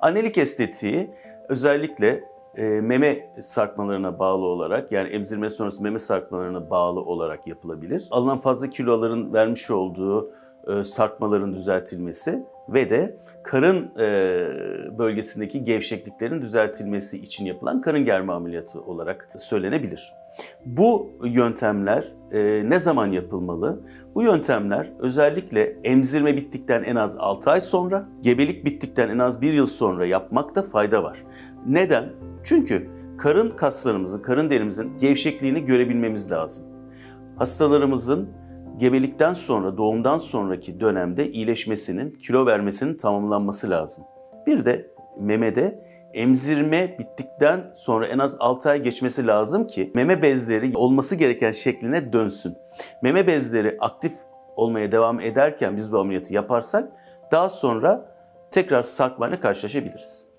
Annelik estetiği özellikle e, meme sarkmalarına bağlı olarak yani emzirme sonrası meme sarkmalarına bağlı olarak yapılabilir. Alınan fazla kiloların vermiş olduğu e, sarkmaların düzeltilmesi ve de karın e, bölgesindeki gevşekliklerin düzeltilmesi için yapılan karın germe ameliyatı olarak söylenebilir. Bu yöntemler e, ne zaman yapılmalı? Bu yöntemler özellikle emzirme bittikten en az 6 ay sonra, gebelik bittikten en az 1 yıl sonra yapmakta fayda var. Neden? Çünkü karın kaslarımızın, karın derimizin gevşekliğini görebilmemiz lazım. Hastalarımızın gebelikten sonra, doğumdan sonraki dönemde iyileşmesinin, kilo vermesinin tamamlanması lazım. Bir de memede emzirme bittikten sonra en az 6 ay geçmesi lazım ki meme bezleri olması gereken şekline dönsün. Meme bezleri aktif olmaya devam ederken biz bu ameliyatı yaparsak daha sonra tekrar sarkmayla karşılaşabiliriz.